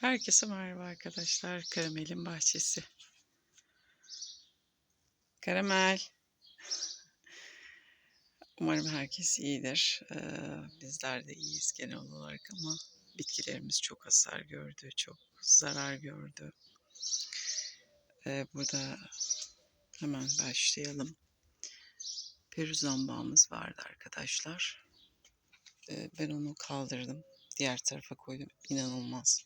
Herkese merhaba arkadaşlar. Karamel'in bahçesi. Karamel. Umarım herkes iyidir. Ee, bizler de iyiyiz genel olarak ama bitkilerimiz çok hasar gördü, çok zarar gördü. Ee, burada hemen başlayalım. Peru zambağımız vardı arkadaşlar. Ee, ben onu kaldırdım. Diğer tarafa koydum. İnanılmaz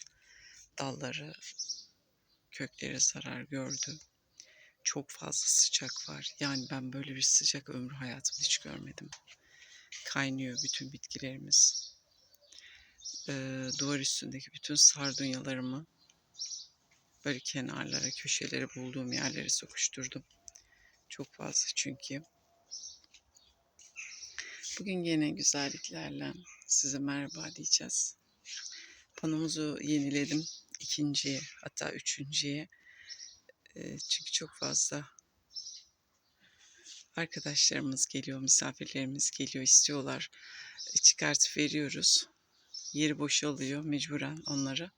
dalları, kökleri zarar gördü. Çok fazla sıcak var. Yani ben böyle bir sıcak ömrü hayatımda hiç görmedim. Kaynıyor bütün bitkilerimiz. Ee, duvar üstündeki bütün sardunyalarımı böyle kenarlara, köşelere bulduğum yerlere sokuşturdum. Çok fazla çünkü. Bugün yine güzelliklerle size merhaba diyeceğiz. Panomuzu yeniledim ikinciye hatta üçüncüye. Çünkü çok fazla arkadaşlarımız geliyor, misafirlerimiz geliyor, istiyorlar. E, çıkartıp veriyoruz. Yeri boşalıyor mecburen onları.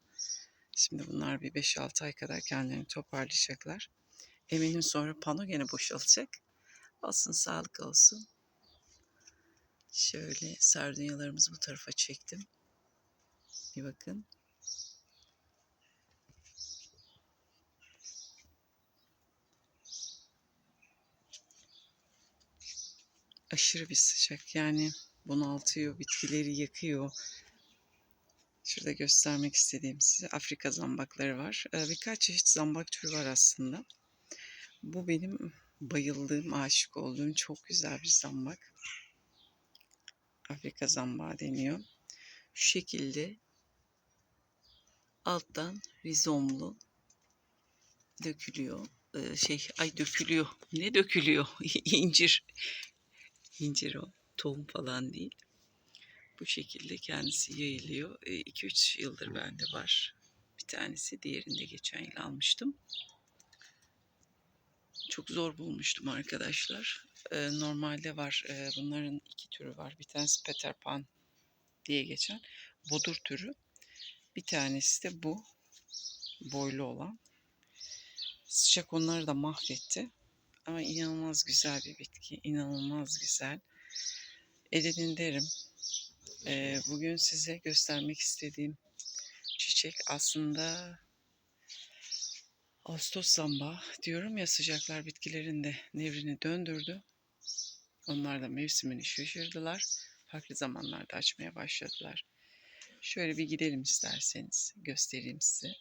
Şimdi bunlar bir 5-6 ay kadar kendilerini toparlayacaklar. Eminim sonra pano gene boşalacak. Olsun sağlık olsun. Şöyle sardunyalarımızı bu tarafa çektim. Bir bakın. Aşırı bir sıcak. Yani bunaltıyor, bitkileri yakıyor. Şurada göstermek istediğim size Afrika zambakları var. Ee, birkaç çeşit zambak türü var aslında. Bu benim bayıldığım, aşık olduğum çok güzel bir zambak. Afrika zambağı deniyor. Şu şekilde alttan rizomlu dökülüyor. Ee, şey ay dökülüyor. Ne dökülüyor? İncir incir o. Tohum falan değil. Bu şekilde kendisi yayılıyor. 2-3 e, yıldır bende var. Bir tanesi diğerinde geçen yıl almıştım. Çok zor bulmuştum arkadaşlar. E, normalde var. E, bunların iki türü var. Bir tanesi Peter Pan diye geçen. Bodur türü. Bir tanesi de bu. Boylu olan. Sıcak onları da mahvetti. Ama inanılmaz güzel bir bitki. inanılmaz güzel. Edinin derim. Ee, bugün size göstermek istediğim çiçek aslında Ağustos zamba diyorum ya sıcaklar bitkilerin de nevrini döndürdü. Onlar da mevsimini şaşırdılar. Farklı zamanlarda açmaya başladılar. Şöyle bir gidelim isterseniz göstereyim size.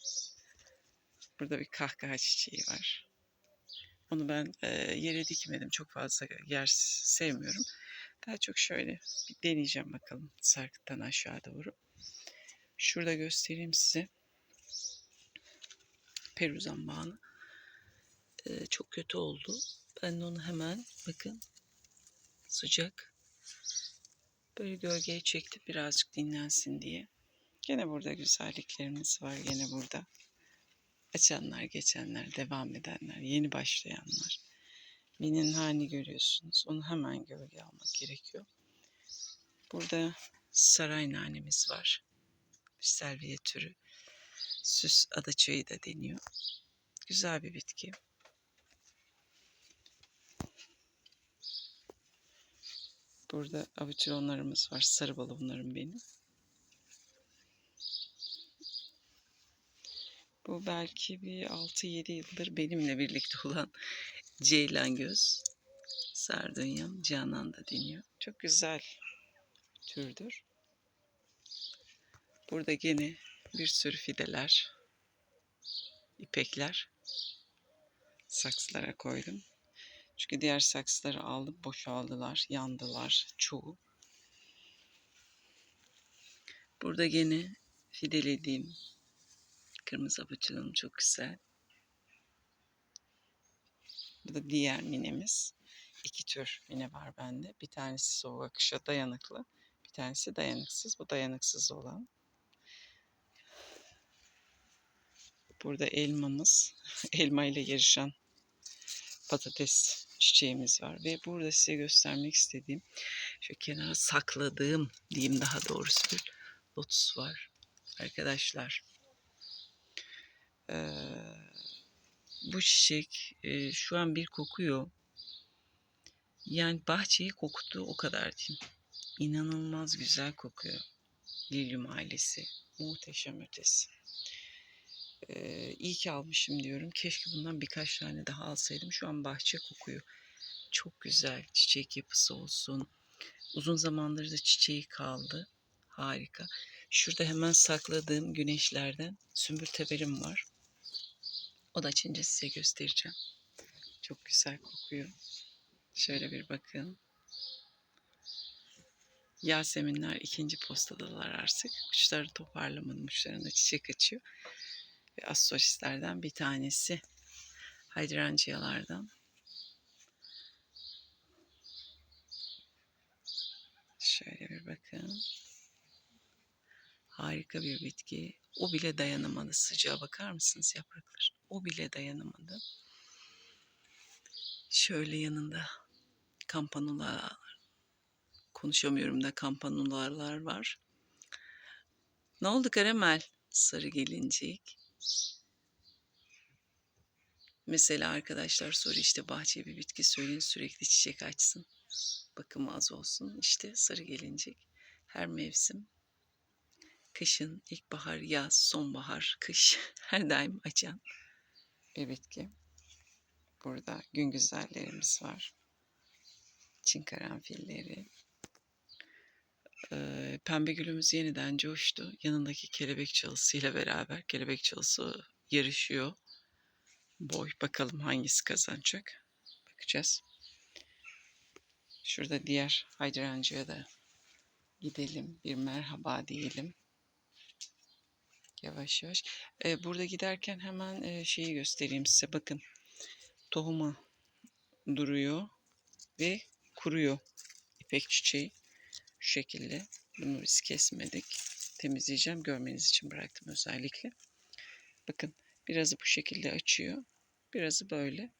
Burada bir kahkaha çiçeği var. Onu ben e, yere dikmedim. Çok fazla yer sevmiyorum. Daha çok şöyle bir deneyeceğim bakalım sarkıttan aşağı doğru. Şurada göstereyim size. Peru zamanı. E, çok kötü oldu. Ben onu hemen bakın sıcak böyle gölgeye çektim birazcık dinlensin diye. Gene burada güzelliklerimiz var. Gene burada açanlar, geçenler, devam edenler, yeni başlayanlar. Minin halini görüyorsunuz. Onu hemen gölge almak gerekiyor. Burada saray nanemiz var. Bir selviye türü. Süs adaçayı da deniyor. Güzel bir bitki. Burada avitrionlarımız var. Sarı balonlarım benim. Bu belki bir 6-7 yıldır benimle birlikte olan Ceylan göz. Sardunyam Canan da deniyor. Çok güzel türdür. Burada gene bir sürü fideler, ipekler saksılara koydum. Çünkü diğer saksıları aldım, boşaldılar, yandılar çoğu. Burada gene fidelediğim kırmızı avuçlarım çok güzel. Bu da diğer minemiz. İki tür mine var bende. Bir tanesi soğuk akışa dayanıklı. Bir tanesi dayanıksız. Bu dayanıksız olan. Burada elmamız. Elma ile yarışan patates çiçeğimiz var. Ve burada size göstermek istediğim şu kenara sakladığım diyeyim daha doğrusu bir lotus var. Arkadaşlar Bu çiçek e, şu an bir kokuyor. Yani bahçeyi kokuttu o kadar diyeyim. İnanılmaz güzel kokuyor. Lilyum ailesi. Muhteşem ötesi. Ee, iyi ki almışım diyorum. Keşke bundan birkaç tane daha alsaydım. Şu an bahçe kokuyor. Çok güzel çiçek yapısı olsun. Uzun zamandır da çiçeği kaldı. Harika. Şurada hemen sakladığım güneşlerden sümbül teberim var. O da açınca size göstereceğim. Çok güzel kokuyor. Şöyle bir bakın. Yaseminler ikinci postadalar artık. Uçları toparlamadım. Uçlarında çiçek açıyor. Ve astrolistlerden bir tanesi. Hydrangyalardan. Şöyle bir bakın. Harika bir bitki. O bile dayanamadı. Sıcağa bakar mısınız yapraklar? O bile dayanamadı. Şöyle yanında kampanula konuşamıyorum da kampanulalar var. Ne oldu Karamel? Sarı gelincik. Mesela arkadaşlar soru işte bahçeye bir bitki söyleyin sürekli çiçek açsın. Bakımı az olsun. İşte sarı gelincik. Her mevsim kışın, ilkbahar, yaz, sonbahar, kış her daim açan bir bitki. Burada gün güzellerimiz var. Çin karanfilleri. Ee, pembe gülümüz yeniden coştu. Yanındaki kelebek çalısıyla beraber kelebek çalısı yarışıyor. Boy bakalım hangisi kazanacak. Bakacağız. Şurada diğer hydrangea da gidelim. Bir merhaba diyelim. Yavaş yavaş. Ee, burada giderken hemen e, şeyi göstereyim size. Bakın. Tohuma duruyor ve kuruyor ipek çiçeği. Şu şekilde. Bunu biz kesmedik. Temizleyeceğim. Görmeniz için bıraktım özellikle. Bakın birazı bu şekilde açıyor. Birazı böyle.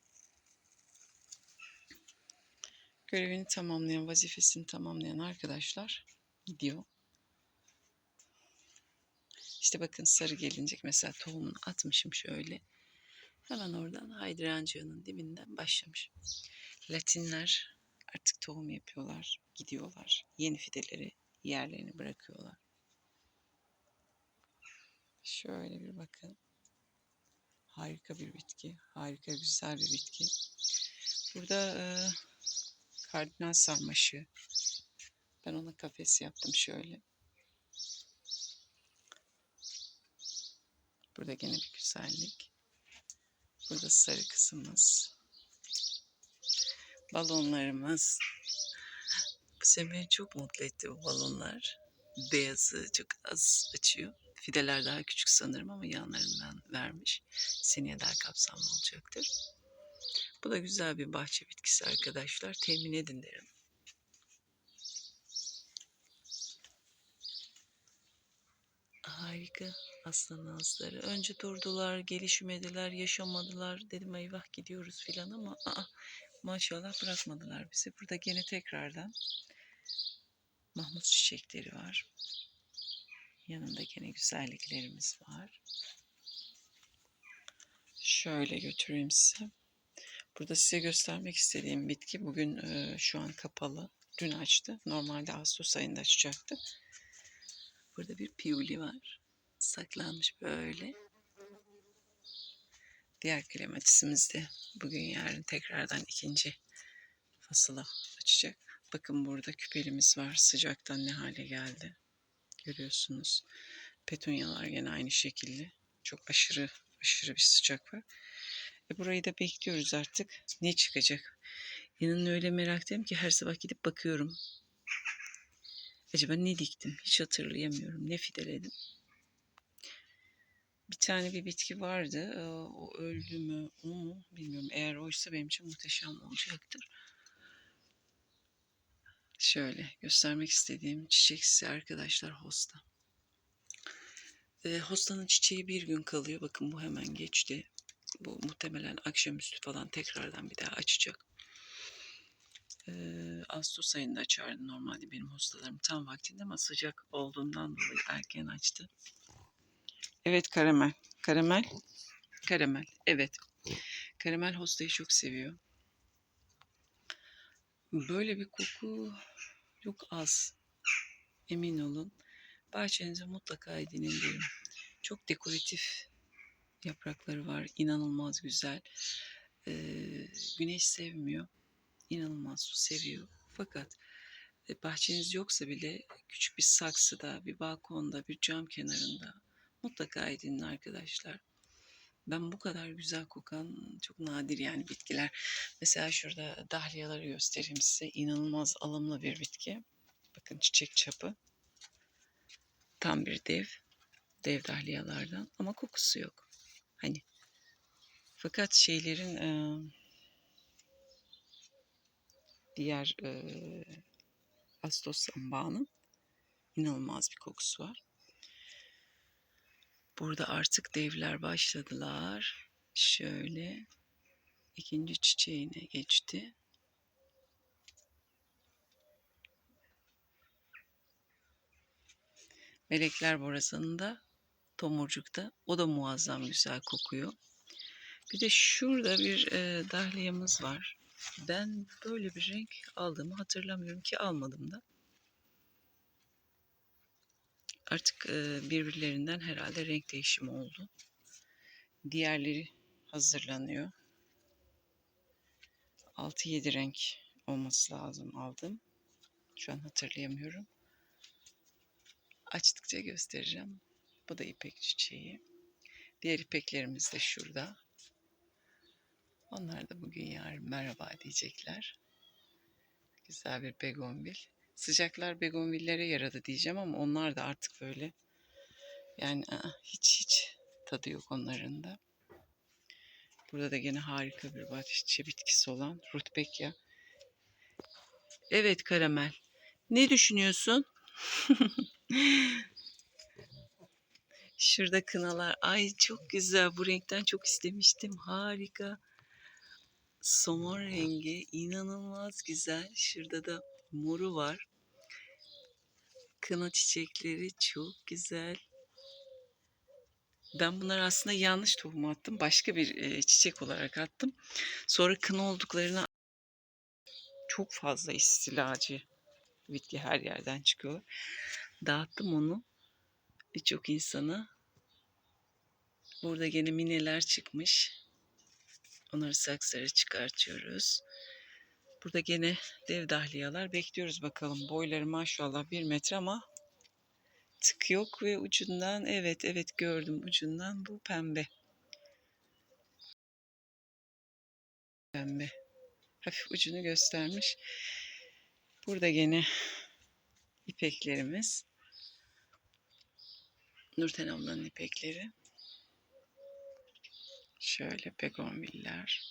Görevini tamamlayan, vazifesini tamamlayan arkadaşlar gidiyor. İşte bakın sarı gelincik mesela tohumunu atmışım şöyle. Hemen oradan hydrangea'nın dibinden başlamış. Latinler artık tohum yapıyorlar, gidiyorlar. Yeni fideleri yerlerini bırakıyorlar. Şöyle bir bakın. Harika bir bitki. Harika güzel bir bitki. Burada e, kardinal sarmaşığı. Ben ona kafes yaptım şöyle. Burada gene bir güzellik. Burada sarı kısmımız. Balonlarımız. Bu beni çok mutlu etti bu balonlar. Beyazı çok az açıyor. Fideler daha küçük sanırım ama yanlarından vermiş. Seneye daha kapsamlı olacaktır. Bu da güzel bir bahçe bitkisi arkadaşlar. Temin edin derim. Harika aslan ağızları. Önce durdular, gelişmediler, yaşamadılar. Dedim eyvah gidiyoruz filan ama aa, maşallah bırakmadılar bizi. Burada gene tekrardan mahmut çiçekleri var. Yanında gene güzelliklerimiz var. Şöyle götüreyim size. Burada size göstermek istediğim bitki bugün e, şu an kapalı. Dün açtı. Normalde Ağustos ayında açacaktı. Burada bir piyuli var. Saklanmış böyle. Diğer klematisimiz bugün yarın tekrardan ikinci fasıla açacak. Bakın burada küpelimiz var. Sıcaktan ne hale geldi. Görüyorsunuz. Petunyalar gene aynı şekilde. Çok aşırı aşırı bir sıcak var. E burayı da bekliyoruz artık. Ne çıkacak? İnanın öyle meraktayım ki her sabah gidip bakıyorum. Acaba ne diktim? Hiç hatırlayamıyorum. Ne fideledim? Bir tane bir bitki vardı. O öldü mü? O mu? Bilmiyorum. Eğer oysa benim için muhteşem olacaktır. Şöyle göstermek istediğim çiçek size arkadaşlar hosta. E, hostanın çiçeği bir gün kalıyor. Bakın bu hemen geçti. Bu muhtemelen akşamüstü falan tekrardan bir daha açacak. E, Ağustos ayında açardı normalde benim hostalarım tam vaktinde ama sıcak olduğundan dolayı erken açtı. Evet karamel. Karamel. Karamel. Evet. Karamel hostayı çok seviyor. Böyle bir koku çok az. Emin olun. Bahçenize mutlaka edinin derim. Çok dekoratif yaprakları var. İnanılmaz güzel. Ee, güneş sevmiyor. İnanılmaz su seviyor. Fakat e, bahçeniz yoksa bile küçük bir saksıda, bir balkonda, bir cam kenarında mutlaka edinin arkadaşlar. Ben bu kadar güzel kokan çok nadir yani bitkiler. Mesela şurada dahliyaları göstereyim size. İnanılmaz alımlı bir bitki. Bakın çiçek çapı. Tam bir dev. Dev dahliyalardan ama kokusu yok. Hani fakat şeylerin diğer e, Astos sambağının inanılmaz bir kokusu var. Burada artık devler başladılar. Şöyle ikinci çiçeğine geçti. Melekler borazanında tomurcukta. O da muazzam güzel kokuyor. Bir de şurada bir e, dahliyamız var. Ben böyle bir renk aldığımı hatırlamıyorum ki almadım da. Artık e, birbirlerinden herhalde renk değişimi oldu. Diğerleri hazırlanıyor. 6-7 renk olması lazım aldım. Şu an hatırlayamıyorum. Açtıkça göstereceğim. Bu da ipek çiçeği. Diğer ipeklerimiz de şurada. Onlar da bugün yarın merhaba diyecekler. Güzel bir begonvil. Sıcaklar begonvillere yaradı diyeceğim ama onlar da artık böyle yani hiç hiç tadı yok onların da. Burada da gene harika bir bahçe bitkisi olan rutbekya. Evet karamel. Ne düşünüyorsun? Şurada kınalar. Ay çok güzel. Bu renkten çok istemiştim. Harika. Somon rengi inanılmaz güzel. Şurada da moru var. Kına çiçekleri çok güzel. Ben bunları aslında yanlış tohum attım. Başka bir çiçek olarak attım. Sonra kına olduklarını çok fazla istilacı bitki her yerden çıkıyor. Dağıttım onu birçok insana. Burada gene mineler çıkmış. Onları saksılara çıkartıyoruz. Burada gene dev dahliyalar bekliyoruz bakalım. Boyları maşallah bir metre ama tık yok ve ucundan evet evet gördüm ucundan bu pembe. Pembe. Hafif ucunu göstermiş. Burada gene ipeklerimiz. Nurten ablanın ipekleri. Şöyle begonviller.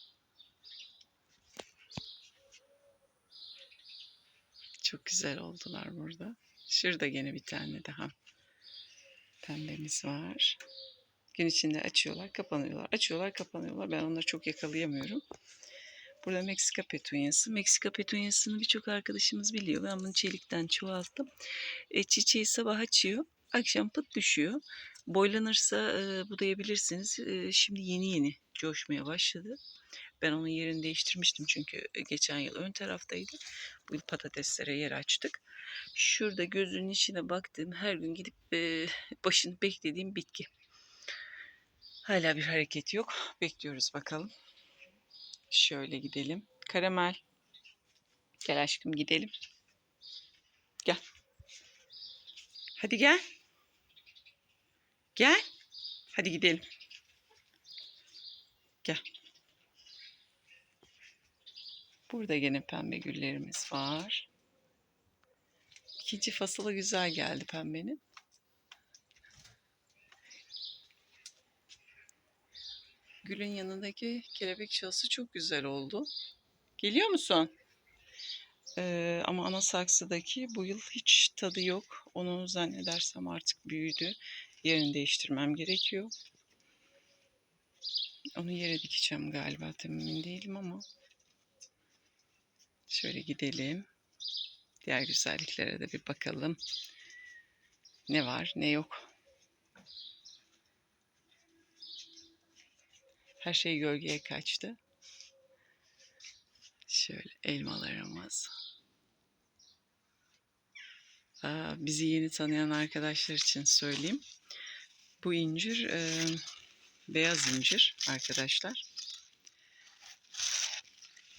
Çok güzel oldular burada. Şurada gene bir tane daha pembemiz var. Gün içinde açıyorlar, kapanıyorlar. Açıyorlar, kapanıyorlar. Ben onları çok yakalayamıyorum. Burada Meksika petunyası. Meksika petunyasını birçok arkadaşımız biliyor. Ben bunu çelikten çoğalttım. E, çiçeği sabah açıyor. Akşam pıt düşüyor. Boylanırsa e, budayabilirsiniz. E, şimdi yeni yeni coşmaya başladı. Ben onun yerini değiştirmiştim çünkü geçen yıl ön taraftaydı. Bu yıl patateslere yer açtık. Şurada gözünün içine baktığım her gün gidip e, başını beklediğim bitki. Hala bir hareket yok. Bekliyoruz bakalım. Şöyle gidelim. Karamel. Gel aşkım gidelim. Gel. Hadi gel. Gel. Hadi gidelim. Gel. Burada gene pembe güllerimiz var. İkinci fasılı güzel geldi pembenin. Gülün yanındaki kelebek şahsı çok güzel oldu. Geliyor musun? Ee, ama ana saksıdaki bu yıl hiç tadı yok. Onu zannedersem artık büyüdü. Yerini değiştirmem gerekiyor. Onu yere dikeceğim galiba. Tam emin değilim ama. Şöyle gidelim. Diğer güzelliklere de bir bakalım. Ne var ne yok. Her şey gölgeye kaçtı. Şöyle elmalarımız. Aa, bizi yeni tanıyan arkadaşlar için söyleyeyim. Bu incir e, beyaz incir arkadaşlar.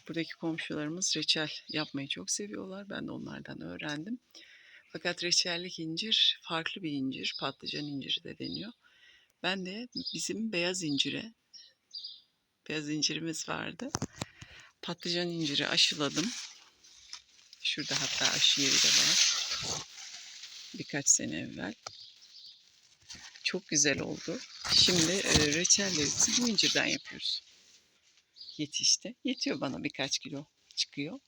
Buradaki komşularımız reçel yapmayı çok seviyorlar. Ben de onlardan öğrendim. Fakat reçellik incir farklı bir incir. Patlıcan inciri de deniyor. Ben de bizim beyaz incire, beyaz incirimiz vardı. Patlıcan inciri aşıladım. Şurada hatta aşı yeri de var. Birkaç sene evvel. Çok güzel oldu. Şimdi e, reçellerimizi bu incirden yapıyoruz. Yetişti. Yetiyor bana birkaç kilo çıkıyor.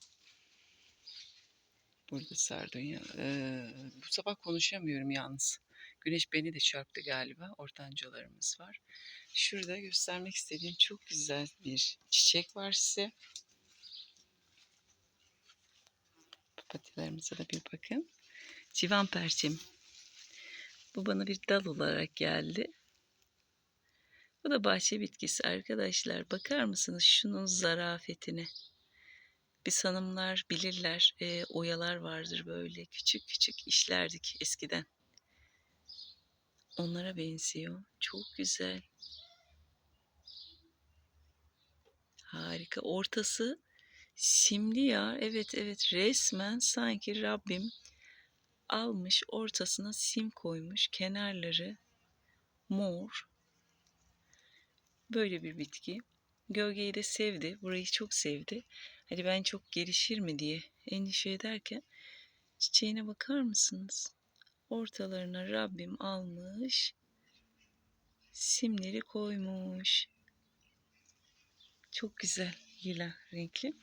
Burada sardunya. Ee, bu sabah konuşamıyorum yalnız. Güneş beni de çarptı galiba. Ortancalarımız var. Şurada göstermek istediğim çok güzel bir çiçek var size. Papatyalarımıza da bir bakın. Civan perçem. Bu bana bir dal olarak geldi. Bu da bahçe bitkisi arkadaşlar. Bakar mısınız şunun zarafetine? Biz hanımlar bilirler. E, oyalar vardır böyle. Küçük küçük işlerdik eskiden. Onlara benziyor. Çok güzel. Harika. Ortası simli ya. Evet evet resmen sanki Rabbim almış ortasına sim koymuş. Kenarları mor. Böyle bir bitki. Gölgeyi de sevdi. Burayı çok sevdi. Hani ben çok gelişir mi diye endişe ederken çiçeğine bakar mısınız? Ortalarına Rabbim almış. Simleri koymuş. Çok güzel lila renkli.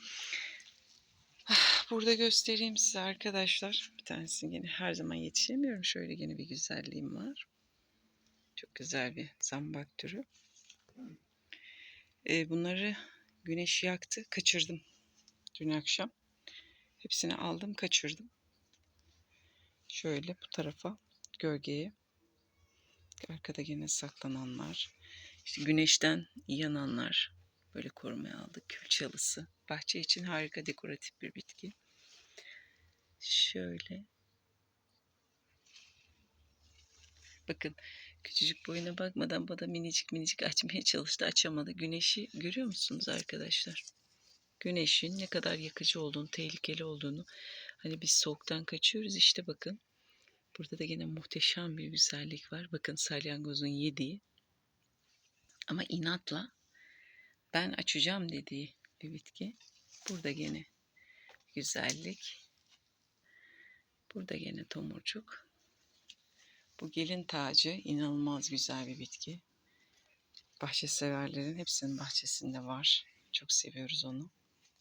Ah, Burada göstereyim size arkadaşlar. Bir tanesini yine her zaman yetişemiyorum. Şöyle yine bir güzelliğim var. Çok güzel bir zambak türü. Ee, bunları güneş yaktı. Kaçırdım dün akşam. Hepsini aldım kaçırdım. Şöyle bu tarafa gölgeye. Arkada yine saklananlar. İşte güneşten yananlar. Böyle korumaya aldık. Kül çalısı. Bahçe için harika dekoratif bir bitki. Şöyle. Bakın küçücük boyuna bakmadan bana minicik minicik açmaya çalıştı. Açamadı. Güneşi görüyor musunuz arkadaşlar? Güneşin ne kadar yakıcı olduğunu, tehlikeli olduğunu. Hani biz soğuktan kaçıyoruz. işte bakın. Burada da yine muhteşem bir güzellik var. Bakın salyangozun yediği. Ama inatla ben açacağım dediği bir bitki. Burada gene güzellik. Burada gene tomurcuk. Bu gelin tacı inanılmaz güzel bir bitki. Bahçe severlerin hepsinin bahçesinde var. Çok seviyoruz onu.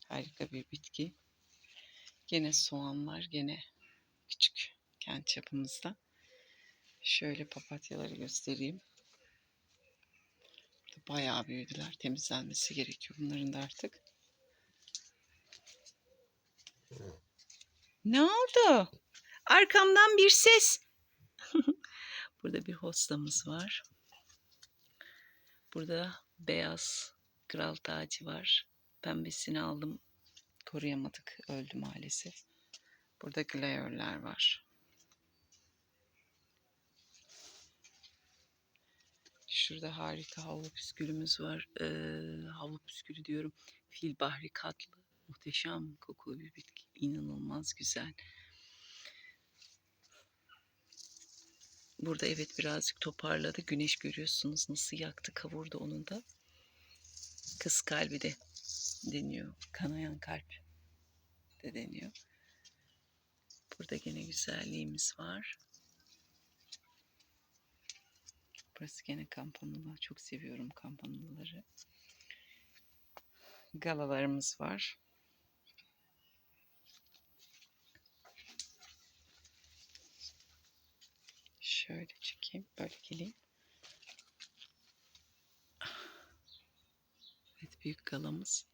Harika bir bitki. Gene soğanlar gene küçük kent çapımızda. Şöyle papatyaları göstereyim. Bayağı büyüdüler. Temizlenmesi gerekiyor bunların da artık. Ne oldu? Arkamdan bir ses. Burada bir hostamız var. Burada beyaz kral tacı var. Pembesini aldım. Koruyamadık. Öldü maalesef. Burada glayörler var. Şurada harika havlu püskülümüz var. Ee, havlu püskülü diyorum. Fil bahri katlı. Muhteşem kokulu bir bitki. İnanılmaz güzel. Burada evet birazcık toparladı. Güneş görüyorsunuz nasıl yaktı kavurdu onun da. Kız kalbi de deniyor. Kanayan kalp de deniyor. Burada gene güzelliğimiz var. Burası gene kampanula. Çok seviyorum kampanulaları. Galalarımız var. Şöyle çekeyim. Böyle geleyim. Evet büyük galamız.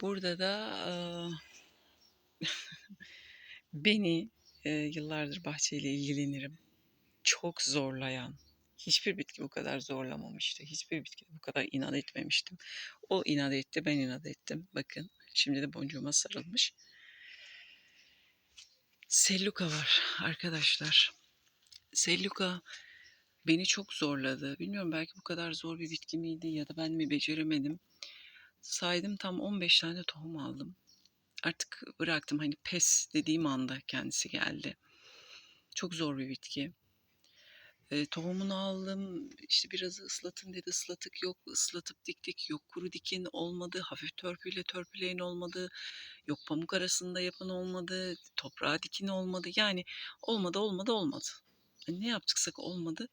Burada da beni yıllardır bahçeyle ilgilenirim. Çok zorlayan, Hiçbir bitki bu kadar zorlamamıştı. Hiçbir bitki bu kadar inat etmemiştim. O inat etti, ben inat ettim. Bakın şimdi de boncuğuma sarılmış. Selluka var arkadaşlar. Selluka beni çok zorladı. Bilmiyorum belki bu kadar zor bir bitki miydi ya da ben mi beceremedim. Saydım tam 15 tane tohum aldım. Artık bıraktım hani pes dediğim anda kendisi geldi. Çok zor bir bitki. E, tohumunu aldım. işte biraz ıslatın dedi. Islatık yok. Islatıp diktik. Yok kuru dikin olmadı. Hafif törpüyle törpüleyin olmadı. Yok pamuk arasında yapan olmadı. Toprağa dikin olmadı. Yani olmadı olmadı olmadı. Yani ne yaptıksak olmadı.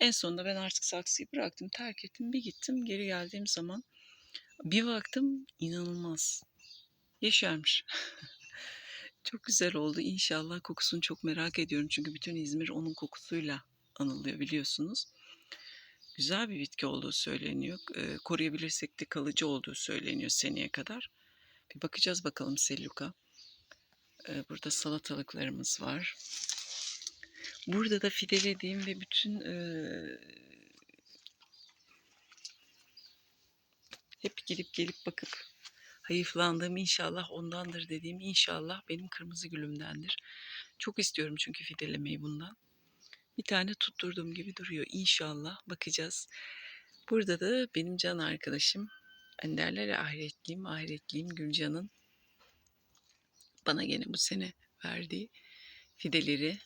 En sonunda ben artık saksıyı bıraktım. Terk ettim. Bir gittim. Geri geldiğim zaman bir baktım inanılmaz. Yeşermiş. çok güzel oldu. İnşallah kokusunu çok merak ediyorum. Çünkü bütün İzmir onun kokusuyla anılıyor biliyorsunuz. Güzel bir bitki olduğu söyleniyor. E, koruyabilirsek de kalıcı olduğu söyleniyor seneye kadar. Bir bakacağız bakalım Selluka. E, burada salatalıklarımız var. Burada da fidelediğim ve bütün e, hep gidip gelip bakıp hayıflandığım inşallah ondandır dediğim inşallah benim kırmızı gülümdendir. Çok istiyorum çünkü fidelemeyi bundan. Bir tane tutturduğum gibi duruyor. İnşallah bakacağız. Burada da benim can arkadaşım. Hani ahiretliyim, ahiretliyim Gülcan'ın bana gene bu sene verdiği fideleri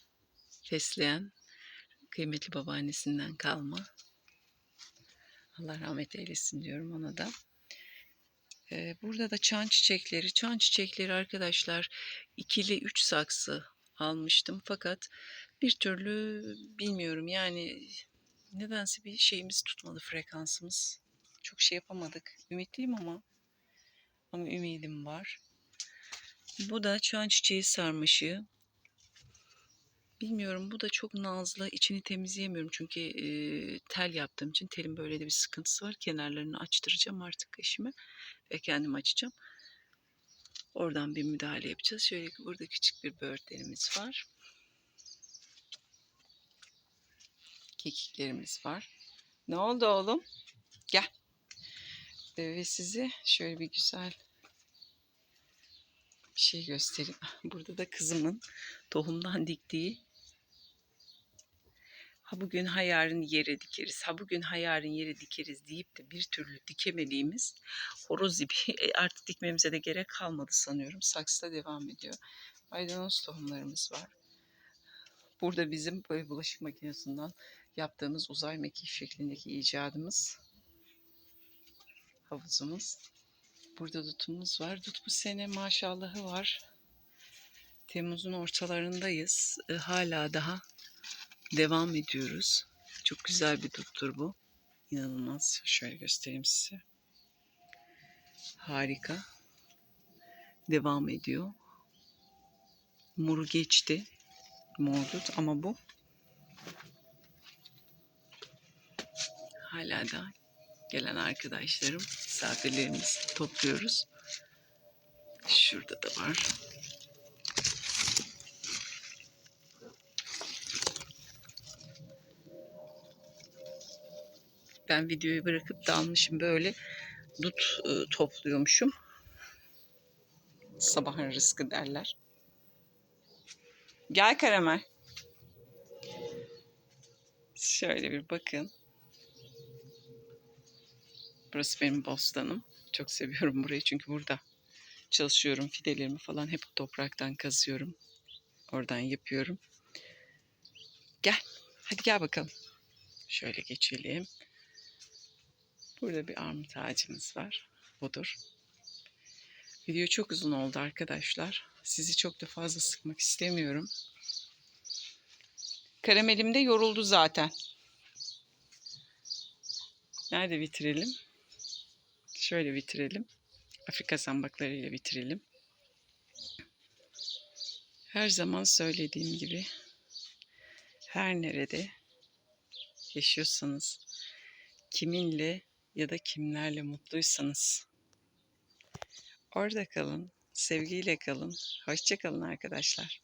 fesleğen kıymetli babaannesinden kalma. Allah rahmet eylesin diyorum ona da. Ee, burada da çan çiçekleri. Çan çiçekleri arkadaşlar ikili üç saksı almıştım. Fakat bir türlü bilmiyorum yani nedense bir şeyimiz tutmadı frekansımız. Çok şey yapamadık. Ümitliyim ama ama ümidim var. Bu da çan çiçeği sarmaşığı. Bilmiyorum bu da çok nazlı. İçini temizleyemiyorum çünkü e, tel yaptığım için telin böyle de bir sıkıntısı var. Kenarlarını açtıracağım artık eşime ve kendim açacağım. Oradan bir müdahale yapacağız. Şöyle burada küçük bir böğürtlerimiz var. Kekiklerimiz var. Ne oldu oğlum? Gel. Ee, ve size şöyle bir güzel bir şey göstereyim. Burada da kızımın tohumdan diktiği ha bugün ha yarın yere dikeriz, ha bugün ha yarın yere dikeriz deyip de bir türlü dikemediğimiz horoz ipi e, artık dikmemize de gerek kalmadı sanıyorum. Saksıda devam ediyor. Maydanoz tohumlarımız var. Burada bizim böyle bulaşık makinesinden yaptığımız uzay mekiği şeklindeki icadımız. Havuzumuz. Burada dutumuz var. Dut bu sene maşallahı var. Temmuz'un ortalarındayız. E, hala daha devam ediyoruz. Çok güzel bir duttur bu. İnanılmaz. Şöyle göstereyim size. Harika. Devam ediyor. Moru geçti. Mor dut ama bu hala da gelen arkadaşlarım, misafirlerimiz topluyoruz. Şurada da var. Ben videoyu bırakıp dalmışım böyle dut e, topluyormuşum. Sabahın rızkı derler. Gel karamel. Şöyle bir bakın. Burası benim bostanım. Çok seviyorum burayı çünkü burada çalışıyorum. Fidelerimi falan hep topraktan kazıyorum. Oradan yapıyorum. Gel. Hadi gel bakalım. Şöyle geçelim. Burada bir armut ağacımız var. Budur. Video çok uzun oldu arkadaşlar. Sizi çok da fazla sıkmak istemiyorum. Karamelim de yoruldu zaten. Nerede bitirelim? Şöyle bitirelim. Afrika zambaklarıyla bitirelim. Her zaman söylediğim gibi her nerede yaşıyorsanız kiminle ya da kimlerle mutluysanız orada kalın, sevgiyle kalın. Hoşça kalın arkadaşlar.